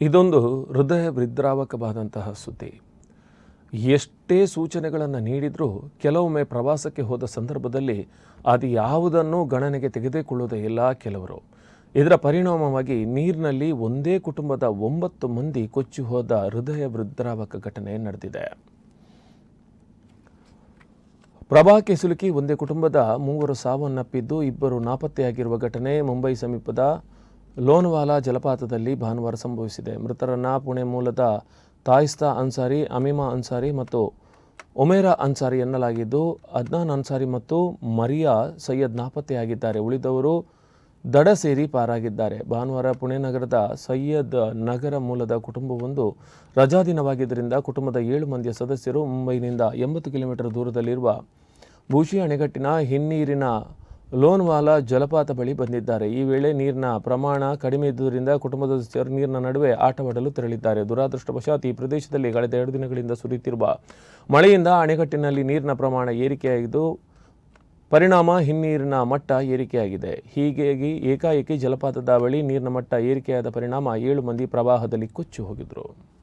ಇದೊಂದು ಹೃದಯ ವಿದ್ರಾವಕವಾದಂತಹ ಸುದ್ದಿ. ಎಷ್ಟೇ ಸೂಚನೆಗಳನ್ನು ನೀಡಿದರೂ ಕೆಲವೊಮ್ಮೆ ಪ್ರವಾಸಕ್ಕೆ ಹೋದ ಸಂದರ್ಭದಲ್ಲಿ ಅದು ಯಾವುದನ್ನು ಗಣನೆಗೆ ತೆಗೆದುಕೊಳ್ಳುವುದೇ ಇಲ್ಲ ಕೆಲವರು. ಇದರ ಪರಿಣಾಮವಾಗಿ ನೀರಿನಲ್ಲಿ ಒಂದೇ ಕುಟುಂಬದ ಒಂಬತ್ತು ಮಂದಿ ಕೊಚ್ಚಿ ಹೋದ ಹೃದಯ ವೃದ್ರಾವಕ ಘಟನೆ ನಡೆದಿದೆ. ಪ್ರಭಾಕ್ಕೆ ಸಿಲುಕಿ ಒಂದೇ ಕುಟುಂಬದ ಮೂವರು ಸಾವನ್ನಪ್ಪಿದ್ದು ಇಬ್ಬರು ನಾಪತ್ತೆಯಾಗಿರುವ ಘಟನೆ ಮುಂಬೈ ಸಮೀಪದ ಲೋನ್ವಾಲಾ ಜಲಪಾತದಲ್ಲಿ ಭಾನುವಾರ ಸಂಭವಿಸಿದೆ. ಮೃತರನ್ನ ಪುಣೆ ಮೂಲದ ತಾಯಿಸ್ತಾ ಅನ್ಸಾರಿ, ಅಮಿಮಾ ಅನ್ಸಾರಿ ಮತ್ತು ಒಮೇರಾ ಅನ್ಸಾರಿ ಎನ್ನಲಾಗಿದ್ದು, ಅದ್ನಾನ್ ಅನ್ಸಾರಿ ಮತ್ತು ಮರಿಯಾ ಸೈಯದ್ ನಾಪತ್ತೆಯಾಗಿದ್ದಾರೆ ಉಳಿದವರು ದಡ ಸೇರಿ ಪಾರಾಗಿದ್ದಾರೆ. ಭಾನುವಾರ ಪುಣೆ ನಗರದ ಸೈಯದ್ ನಗರ ಮೂಲದ ಕುಟುಂಬವೊಂದು ರಜಾದಿನವಾಗಿದ್ದರಿಂದ ಕುಟುಂಬದ ಏಳು ಮಂದಿಯ ಸದಸ್ಯರು ಮುಂಬೈನಿಂದ ಎಂಬತ್ತು ಕಿಲೋಮೀಟರ್ ದೂರದಲ್ಲಿರುವ ಭೂಷಿ ಅಣೆಕಟ್ಟಿನ ಹಿನ್ನೀರಿನ ಲೋನ್ವಾಲಾ ಜಲಪಾತ ಬಳಿ ಬಂದಿದ್ದಾರೆ. ಈ ವೇಳೆ ನೀರಿನ ಪ್ರಮಾಣ ಕಡಿಮೆ ಇದ್ದುದರಿಂದ ಕುಟುಂಬದ ಸದಸ್ಯರು ನೀರಿನ ನಡುವೆ ಆಟವಾಡಲು ತೆರಳಿದ್ದಾರೆ. ದುರಾದೃಷ್ಟವಶಾತ್ ಈ ಪ್ರದೇಶದಲ್ಲಿ ಕಳೆದ ಎರಡು ದಿನಗಳಿಂದ ಸುರಿಯುತ್ತಿರುವ ಮಳೆಯಿಂದ ಅಣೆಕಟ್ಟಿನಲ್ಲಿ ನೀರಿನ ಪ್ರಮಾಣ ಏರಿಕೆಯಾಗಿದ್ದು, ಪರಿಣಾಮ ಹಿನ್ನೀರಿನ ಮಟ್ಟ ಏರಿಕೆಯಾಗಿದೆ. ಹೀಗಾಗಿ ಏಕಾಏಕಿ ಜಲಪಾತದ ಬಳಿ ನೀರಿನ ಮಟ್ಟ ಏರಿಕೆಯಾದ ಪರಿಣಾಮ ಏಳು ಮಂದಿ ಪ್ರವಾಹದಲ್ಲಿ ಕೊಚ್ಚಿ ಹೋಗಿದ್ರು.